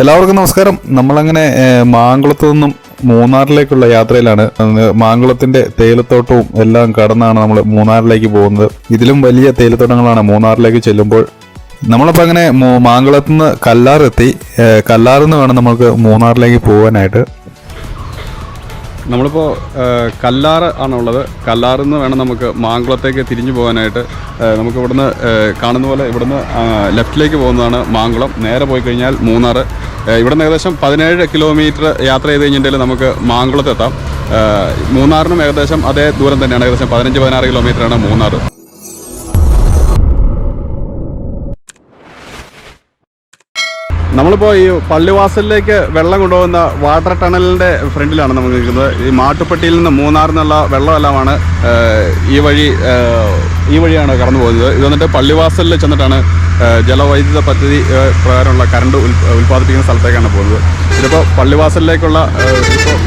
എല്ലാവർക്കും നമസ്കാരം. നമ്മളങ്ങനെ മാങ്കുളത്ത് നിന്നും മൂന്നാറിലേക്കുള്ള യാത്രയിലാണ്. മാങ്കുളത്തിന്റെ തേയിലത്തോട്ടവും എല്ലാം കടന്നാണ് നമ്മൾ മൂന്നാറിലേക്ക് പോകുന്നത്. ഇതിലും വലിയ തേയിലത്തോട്ടങ്ങളാണ് മൂന്നാറിലേക്ക് ചെല്ലുമ്പോൾ. നമ്മളിപ്പോൾ അങ്ങനെ മാങ്കുളത്ത് നിന്ന് കല്ലാറെത്തി കല്ലാറിൽ നിന്ന് വേണം നമുക്ക് മൂന്നാറിലേക്ക് പോകാനായിട്ട്. നമ്മളിപ്പോൾ കല്ലാറ് ആണുള്ളത്. കല്ലാറിൽ നിന്ന് വേണം നമുക്ക് മാങ്കുളത്തേക്ക് തിരിഞ്ഞു പോകാനായിട്ട്. നമുക്ക് ഇവിടുന്ന് കാണുന്ന പോലെ ഇവിടുന്ന് ലെഫ്റ്റിലേക്ക് പോകുന്നതാണ് മാങ്കുളം. നേരെ പോയി കഴിഞ്ഞാൽ മൂന്നാർ ഇവിടുന്ന് ഏകദേശം പതിനേഴ് കിലോമീറ്റർ യാത്ര ചെയ്ത് കഴിഞ്ഞിട്ടുണ്ടെങ്കിൽ നമുക്ക് മാങ്കുളത്തെത്താം മൂന്നാറിനും ഏകദേശം അതേ ദൂരം തന്നെയാണ്. ഏകദേശം പതിനഞ്ച് പതിനാറ് കിലോമീറ്ററാണ് മൂന്നാർ നമ്മളിപ്പോൾ ഈ പള്ളിവാസലിലേക്ക് വെള്ളം കൊണ്ടുപോകുന്ന വാട്ടർ ടണലിന്റെ ഫ്രണ്ടിലാണ് നമ്മൾ നിൽക്കുന്നത്. ഈ മാട്ടുപ്പെട്ടിയിൽ നിന്ന് മൂന്നാറിൽ നിന്നുള്ള വെള്ളമെല്ലാമാണ് ഈ വഴി ഈ വഴിയാണ് കടന്നു പോകുന്നത്. ഇത് വന്നിട്ട് പള്ളിവാസലിൽ ചെന്നിട്ടാണ് ജലവൈദ്യുത പദ്ധതി പ്രകാരമുള്ള കറണ്ട് ഉൽ ഉൽപ്പാദിപ്പിക്കുന്ന സ്ഥലത്തേക്കാണ് പോകുന്നത്. ഇതിപ്പോൾ പള്ളിവാസലിലേക്കുള്ള ഇപ്പോൾ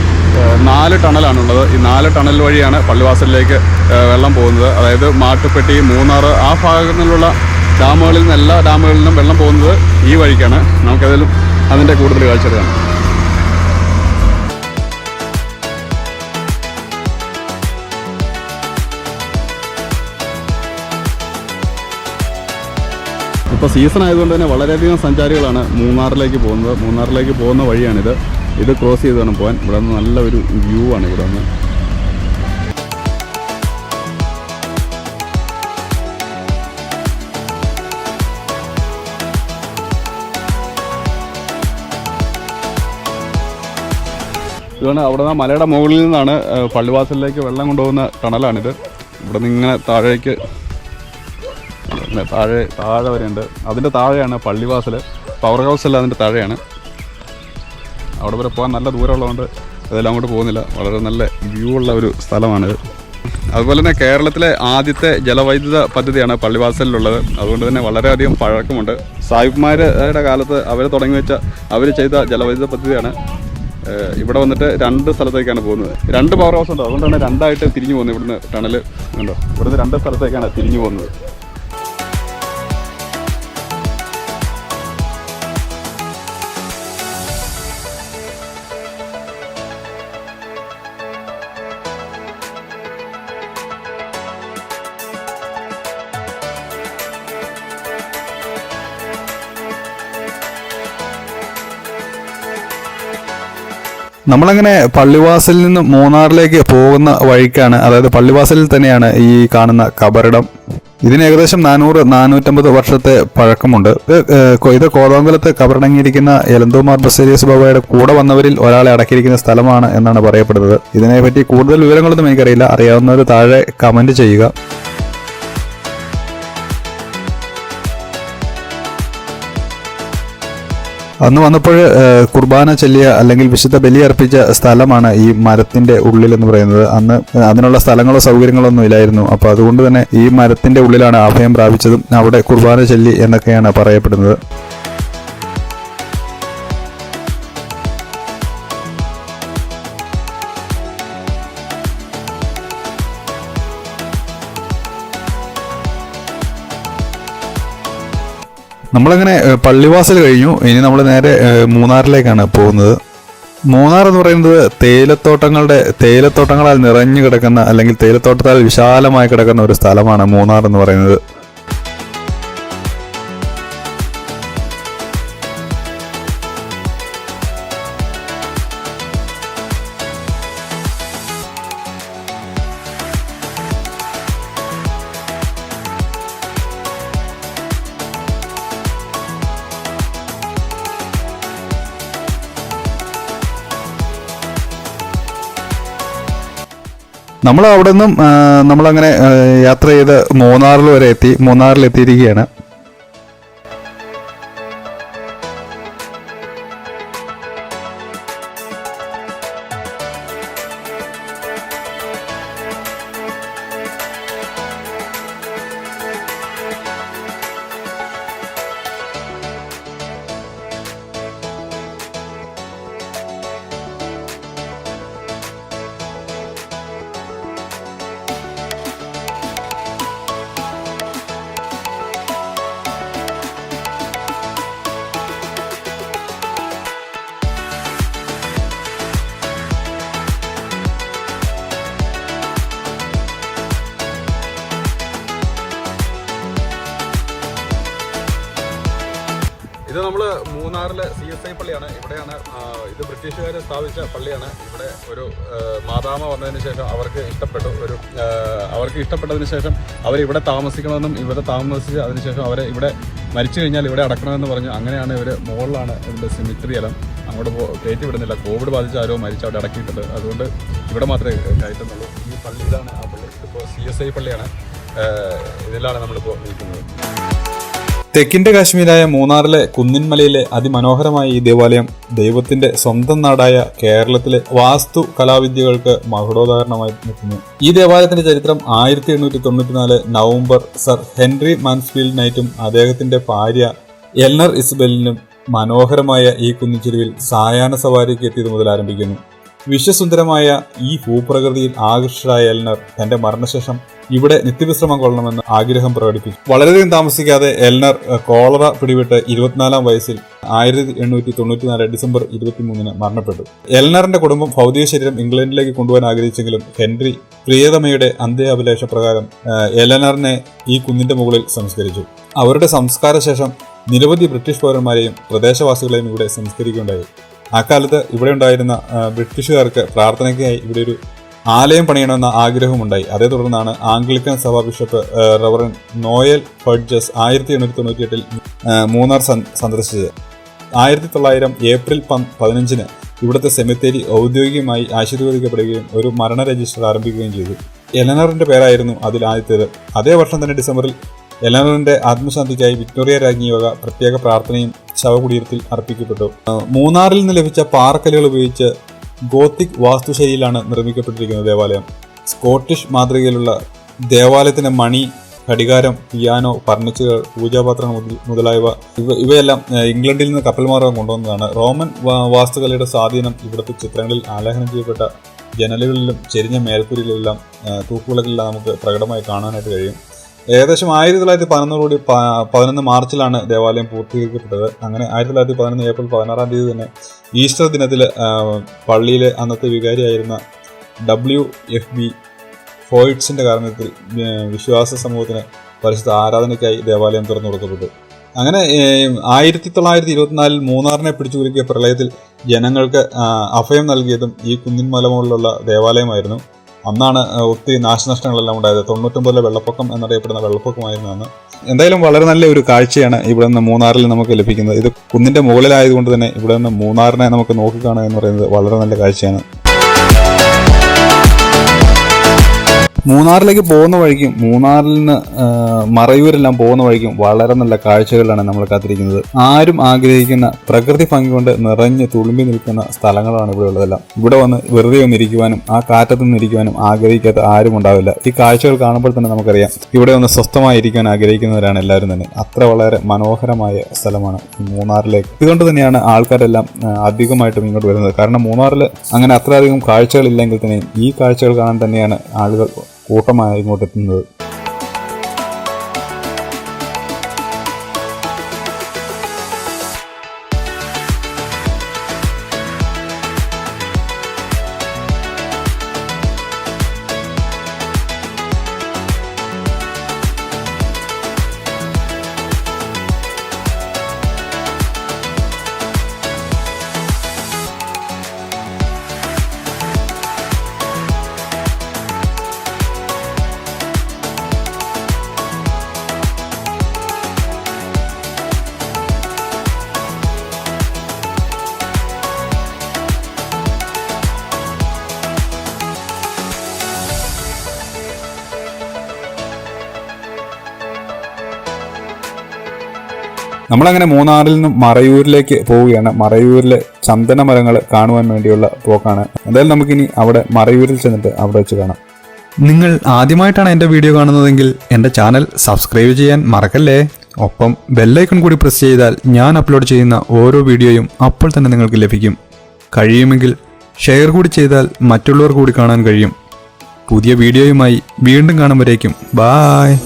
നാല് ടണലാണുള്ളത്. ഈ നാല് ടണൽ വഴിയാണ് പള്ളിവാസലിലേക്ക് വെള്ളം പോകുന്നത്. അതായത് മാട്ടുപ്പെട്ടി മൂന്നാർ ആ ഭാഗങ്ങളിലുള്ള ഡാമുകളിൽ നിന്ന് എല്ലാ ഡാമുകളിൽ നിന്നും വെള്ളം പോകുന്നത് ഈ വഴിക്കാണ്. നമുക്കതിലും അതിന്റെ കൂടുതൽ കാഴ്ചകളാണ് ഇപ്പോൾ സീസൺ ആയതുകൊണ്ട് തന്നെ വളരെയധികം സഞ്ചാരികളാണ് മൂന്നാറിലേക്ക് പോകുന്നത്. മൂന്നാറിലേക്ക് പോകുന്ന വഴിയാണിത്. ഇത് ക്രോസ് ചെയ്ത് വേണം പോകാൻ. ഇവിടെ നിന്ന് നല്ല ഒരു വ്യൂ ആണ് ഇവിടെ നിന്ന്. ഇതാണ് അവിടെ നിന്ന് മലയുടെ മുകളിൽ നിന്നാണ് പള്ളിവാസലിലേക്ക് വെള്ളം കൊണ്ടുപോകുന്ന ടണലാണിത്. ഇവിടെ നിന്ന് ഇങ്ങനെ താഴേക്ക് താഴെ താഴെ വരെയുണ്ട്. അതിന്റെ താഴെയാണ് പള്ളിവാസൽ പവർ ഹൗസ് എല്ലാം അതിന്റെ താഴെയാണ്. അവിടെ വരെ പോകാൻ നല്ല ദൂരമുള്ളതുകൊണ്ട് അതെല്ലാം അങ്ങോട്ട് പോകുന്നില്ല. വളരെ നല്ല വ്യൂ ഉള്ള ഒരു സ്ഥലമാണിത്. അതുപോലെ തന്നെ കേരളത്തിലെ ആദ്യത്തെ ജലവൈദ്യുത പദ്ധതിയാണ് പള്ളിവാസലിലുള്ളത്. അതുകൊണ്ട് തന്നെ വളരെയധികം പഴക്കമുണ്ട്. സാഹിബ്മാരുടെ കാലത്ത് അവർ തുടങ്ങി വെച്ച അവർ ചെയ്ത ജലവൈദ്യുത പദ്ധതിയാണ് ഇവിടെ വന്നിട്ട് രണ്ട് സ്ഥലത്തേക്കാണ് പോകുന്നത്. രണ്ട് പവർ ഹൗസ് ഉണ്ടോ? അതുകൊണ്ടാണ് രണ്ടായിട്ട് തിരിഞ്ഞു പോകുന്നത് ഇവിടുന്ന് ടണൽ ഉണ്ടോ ഇവിടുന്ന് രണ്ട് സ്ഥലത്തേക്കാണ് തിരിഞ്ഞു പോകുന്നത്. നമ്മളങ്ങനെ പള്ളിവാസലിൽ നിന്ന് മൂന്നാറിലേക്ക് പോകുന്ന വഴിക്കാണ് അതായത് പള്ളിവാസലിൽ തന്നെയാണ് ഈ കാണുന്ന കബറിടം. ഇതിന് ഏകദേശം നാനൂറ് നാനൂറ്റമ്പത് വർഷത്തെ പഴക്കമുണ്ട്. ഇത് കോതമംഗലത്ത് കബറടങ്ങിയിരിക്കുന്ന എലന്തോമാർ ബസേരിയസ് ബാബയുടെ കൂടെ വന്നവരിൽ ഒരാളെ അടക്കിയിരിക്കുന്ന സ്ഥലമാണ് എന്നാണ് പറയപ്പെടുന്നത്. ഇതിനെപ്പറ്റി കൂടുതൽ വിവരങ്ങളൊന്നും എനിക്കറിയില്ല. അറിയാവുന്നവർ താഴെ കമന്റ് ചെയ്യുക. അന്ന് വന്നപ്പോൾ കുർബാന ചൊല്ലിയ അല്ലെങ്കിൽ വിശുദ്ധ ബലി അർപ്പിച്ച സ്ഥലമാണ് ഈ മരത്തിന്റെ ഉള്ളിൽ എന്ന് പറയുന്നത്. അന്ന് അതിനുള്ള സ്ഥലങ്ങളോ സൗകര്യങ്ങളോ ഒന്നും ഇല്ലായിരുന്നു. അപ്പൊ അതുകൊണ്ട് തന്നെ ഈ മരത്തിന്റെ ഉള്ളിലാണ് അഭയം പ്രാപിച്ചതും അവിടെ കുർബാന ചൊല്ലി എന്നൊക്കെയാണ് പറയപ്പെടുന്നത്. നമ്മളങ്ങനെ പള്ളിവാസൽ കഴിഞ്ഞു. ഇനി നമ്മൾ നേരെ മൂന്നാറിലേക്കാണ് പോകുന്നത്. മൂന്നാർ എന്ന് പറയുന്നത് തേയിലത്തോട്ടങ്ങളുടെ തേയിലത്തോട്ടങ്ങളാൽ നിറഞ്ഞു കിടക്കുന്ന അല്ലെങ്കിൽ തേയിലത്തോട്ടത്താൽ വിശാലമായി കിടക്കുന്ന ഒരു സ്ഥലമാണ് മൂന്നാർ എന്ന് പറയുന്നത്. നമ്മൾ അവിടെ നിന്നും നമ്മളങ്ങനെ യാത്ര ചെയ്ത് മൂന്നാറിൽ വരെ എത്തി മൂന്നാറിൽ എത്തിയിരിക്കുകയാണ് മൂന്നാറിലെ സി എസ് ഐ പള്ളിയാണ്. ഇവിടെയാണ് ഇത് ബ്രിട്ടീഷുകാർ സ്ഥാപിച്ച പള്ളിയാണ്. ഇവിടെ ഒരു മാതാമ വന്നതിന് ശേഷം അവർക്ക് ഇഷ്ടപ്പെട്ടു ഒരു അവർക്ക് ഇഷ്ടപ്പെട്ടതിന് ശേഷം അവർ ഇവിടെ താമസിക്കണമെന്നും ഇവിടെ താമസിച്ച് അതിനുശേഷം അവരെ ഇവിടെ മരിച്ചു കഴിഞ്ഞാൽ ഇവിടെ അടക്കണമെന്ന് പറഞ്ഞു. അങ്ങനെയാണ് ഇവർ മുകളിലാണ് ഇതിന്റെ സിമിത്രി എല്ലാം. അങ്ങോട്ട് കയറ്റി വിടുന്നില്ല. കോവിഡ് ബാധിച്ച് ആരോ മരിച്ച് അവിടെ അടക്കിയിട്ടുണ്ട്. അതുകൊണ്ട് ഇവിടെ മാത്രമേ കയറ്റുന്നുള്ളൂ ഈ പള്ളി ഇതാണ് ആ പള്ളി. ഇതിപ്പോൾ സി എസ് ഐ പള്ളിയാണ്. ഇതിലാണ് നമ്മളിപ്പോൾ നിൽക്കുന്നത്. തെക്കിന്റെ കാശ്മീരായ മൂന്നാറിലെ കുന്നിൻമലയിലെ അതിമനോഹരമായ ഈ ദേവാലയം ദൈവത്തിന്റെ സ്വന്തം നാടായ കേരളത്തിലെ വാസ്തു കലാവിദ്യകൾക്ക് മഹുടോദാഹരണമായി നിൽക്കുന്നു. ഈ ദേവാലയത്തിന്റെ ചരിത്രം ആയിരത്തി എണ്ണൂറ്റി തൊണ്ണൂറ്റിനാല് നവംബർ സർ ഹെൻറി മാൻസ്ഫീൽഡ് നൈറ്റും അദ്ദേഹത്തിന്റെ ഭാര്യ എൽനർ ഇസ്ബലിനും മനോഹരമായ ഈ കുന്നിച്ചെരുവിൽ സായാഹ്ന സവാരിക്ക് എത്തിയത് മുതൽ ആരംഭിക്കുന്നു. വിശ്വസുന്ദരമായ ഈ ഭൂപ്രകൃതിയിൽ ആകർഷരായ എൽനർ തന്റെ മരണശേഷം ഇവിടെ നിത്യവിശ്രമം കൊള്ളണമെന്ന് ആഗ്രഹം പ്രകടിപ്പിച്ചു. വളരെയധികം താമസിക്കാതെ എൽനർ കോളറ പിടിപെട്ട് ഇരുപത്തിനാലാം വയസ്സിൽ ആയിരത്തി എണ്ണൂറ്റി തൊണ്ണൂറ്റിനാല് ഡിസംബർ ഇരുപത്തിമൂന്നിന് മരണപ്പെട്ടു. എൽനറിന്റെ കുടുംബം ഭൗതിക ശരീരം ഇംഗ്ലണ്ടിലേക്ക് കൊണ്ടുപോകാൻ ആഗ്രഹിച്ചെങ്കിലും ഹെൻറി പ്രിയതമയുടെ അന്ത്യാഭിലാഷ പ്രകാരം എലനറിനെ ഈ കുന്നിന്റെ മുകളിൽ സംസ്കരിച്ചു. അവരുടെ സംസ്കാരശേഷം നിരവധി ബ്രിട്ടീഷ് പൗരന്മാരെയും പ്രദേശവാസികളെയും ഇവിടെ സംസ്കരിക്കുകയുണ്ടായി. അക്കാലത്ത് ഇവിടെ ഉണ്ടായിരുന്ന ബ്രിട്ടീഷുകാർക്ക് പ്രാർത്ഥനയ്ക്കായി ഇവിടെ ഒരു ആലയം പണിയണമെന്ന ആഗ്രഹമുണ്ടായി അതേ തുടർന്നാണ് ആംഗ്ലിക്കൻ സഭാ ബിഷപ്പ് റവറൻ നോയൽ ഫഡ്ജസ് ആയിരത്തി എണ്ണൂറ്റി തൊണ്ണൂറ്റി എട്ടിൽ മൂന്നാർ സന്ദർശിച്ചത്. ആയിരത്തി തൊള്ളായിരം ഏപ്രിൽ പതിനഞ്ചിന് ഇവിടുത്തെ സെമിത്തേരി ഔദ്യോഗികമായി ആശീർവദിക്കപ്പെടുകയും ഒരു മരണ രജിസ്റ്റർ ആരംഭിക്കുകയും ചെയ്തു. എലനറിന്റെ പേരായിരുന്നു അതിൽ ആദ്യത്തേത്. അതേ വർഷം തന്നെ ഡിസംബറിൽ എലനറിന്റെ ആത്മശാന്തിക്കായി വിക്ടോറിയ രാജ്ഞിയോഗ പ്രത്യേക പ്രാർത്ഥനയും ശവകുടീരത്തിൽ അർപ്പിക്കപ്പെട്ടു. മൂന്നാറിൽ നിന്ന് ലഭിച്ച പാറക്കല്ലുകൾ ഉപയോഗിച്ച് ഗോത്തിക് വാസ്തുശൈലിയിലാണ് നിർമ്മിക്കപ്പെട്ടിരിക്കുന്ന ദേവാലയം. സ്കോട്ടിഷ് മാതൃകയിലുള്ള ദേവാലയത്തിന്റെ മണി ഘടികാരം പിയാനോ ഫർണിച്ചറുകൾ പൂജാപാത്രങ്ങൾ മുതലായവ ഇവ ഇവയെല്ലാം ഇംഗ്ലണ്ടിൽ നിന്ന് കപ്പൽ മാർഗം കൊണ്ടുവന്നതാണ്. റോമൻ വാസ്തുകലയുടെ സ്വാധീനം ഇവിടുത്തെ ചിത്രങ്ങളിൽ ആലേഖനം ചെയ്യപ്പെട്ട ജനലുകളിലും ചെരിഞ്ഞ മേൽക്കൂരികളിലെല്ലാം തൂക്കുവിളകളിലെല്ലാം നമുക്ക് പ്രകടമായി കാണാനായിട്ട് കഴിയും. ഏകദേശം ആയിരത്തി തൊള്ളായിരത്തി പതിനൊന്നോടുകൂടി പതിനൊന്ന് മാർച്ചിലാണ് ദേവാലയം പൂർത്തീകരിക്കപ്പെട്ടത്. അങ്ങനെ ആയിരത്തി തൊള്ളായിരത്തി പതിനൊന്ന് ഏപ്രിൽ പതിനാറാം തീയതി തന്നെ ഈസ്റ്റർ ദിനത്തിൽ പള്ളിയിലെ അന്നത്തെ വികാരിയായിരുന്ന ഡബ്ല്യു എഫ് ബി ഫോയിഡ്സിന്റെ കാരണത്തിൽ വിശ്വാസ സമൂഹത്തിന് പരിശുദ്ധ ആരാധനയ്ക്കായി ദേവാലയം തുറന്നു കൊടുക്കപ്പെട്ടു. അങ്ങനെ ആയിരത്തി തൊള്ളായിരത്തി ഇരുപത്തിനാലിൽ മൂന്നാറിനെ പിടിച്ചു കുലുക്കിയ പ്രളയത്തിൽ ജനങ്ങൾക്ക് അഭയം നൽകിയതും ഈ കുന്നിൻ മലമുകളിലുള്ള ദേവാലയമായിരുന്നു. അന്നാണ് ഒത്തിരി നാശനഷ്ടങ്ങളെല്ലാം ഉണ്ടായത്. തൊണ്ണൂറ്റൊമ്പതിലെ വെള്ളപ്പൊക്കം എന്നറിയപ്പെടുന്ന വെള്ളപ്പൊക്കമായിരുന്നു അന്ന്. എന്തായാലും വളരെ നല്ല ഒരു കാഴ്ചയാണ് ഇവിടെ നിന്ന് മൂന്നാറിൽ നമുക്ക് ലഭിക്കുന്നത്. ഇത് കുന്നിന്റെ മുകളിലായതുകൊണ്ട് തന്നെ ഇവിടെ നിന്ന് മൂന്നാറിനെ നമുക്ക് നോക്കിക്കാണുക എന്ന് പറയുന്നത് വളരെ നല്ല കാഴ്ചയാണ്. മൂന്നാറിലേക്ക് പോകുന്ന വഴിക്കും മൂന്നാറിൽ നിന്ന് മറയൂരെല്ലാം പോകുന്ന വഴിക്കും വളരെ നല്ല കാഴ്ചകളാണ് നമ്മൾ കാത്തിരിക്കുന്നത്. ആരും ആഗ്രഹിക്കുന്ന പ്രകൃതി ഭംഗി കൊണ്ട് നിറഞ്ഞ് തുളുമ്പി നിൽക്കുന്ന സ്ഥലങ്ങളാണ് ഇവിടെ ഉള്ളതെല്ലാം. ഇവിടെ വന്ന് വെറുതെ ഒന്നിരിക്കുവാനും ആ കാറ്റത്ത് നിന്നിരിക്കുവാനും ആഗ്രഹിക്കാത്ത ആരും ഉണ്ടാവില്ല. ഈ കാഴ്ചകൾ കാണുമ്പോൾ തന്നെ നമുക്കറിയാം ഇവിടെ ഒന്ന് സ്വസ്ഥമായിരിക്കാൻ ആഗ്രഹിക്കുന്നവരാണ് എല്ലാവരും തന്നെ. അത്ര വളരെ മനോഹരമായ സ്ഥലമാണ് മൂന്നാറിലേക്ക്. ഇതുകൊണ്ട് തന്നെയാണ് ആൾക്കാരെല്ലാം അധികമായിട്ടും ഇങ്ങോട്ട് വരുന്നത്. കാരണം മൂന്നാറിൽ അങ്ങനെ അത്രയധികം കാഴ്ചകളില്ലെങ്കിൽ തന്നെയും ഈ കാഴ്ചകൾ കാണാൻ തന്നെയാണ് ആളുകൾ കൂട്ടമായി ഇങ്ങോട്ട് നമ്മളങ്ങനെ മൂന്നാറിൽ നിന്നും മറയൂരിലേക്ക് പോവുകയാണ്. മറയൂരിലെ ചന്ദന മരങ്ങൾ കാണുവാൻ വേണ്ടിയുള്ള പോക്കാണ്. എന്തായാലും നമുക്കിനി അവിടെ മറയൂരിൽ ചെന്നിട്ട് അവിടെ വെച്ച് കാണാം. നിങ്ങൾ ആദ്യമായിട്ടാണ് എന്റെ വീഡിയോ കാണുന്നതെങ്കിൽ എന്റെ ചാനൽ സബ്സ്ക്രൈബ് ചെയ്യാൻ മറക്കല്ലേ? ഒപ്പം ബെല്ലൈക്കൺ കൂടി പ്രസ് ചെയ്താൽ ഞാൻ അപ്ലോഡ് ചെയ്യുന്ന ഓരോ വീഡിയോയും അപ്പോൾ തന്നെ നിങ്ങൾക്ക് ലഭിക്കും. കഴിയുമെങ്കിൽ ഷെയർ കൂടി ചെയ്താൽ മറ്റുള്ളവർ കൂടി കാണാൻ കഴിയും. പുതിയ വീഡിയോയുമായി വീണ്ടും കാണുമ്പോഴേക്കും. ബായ്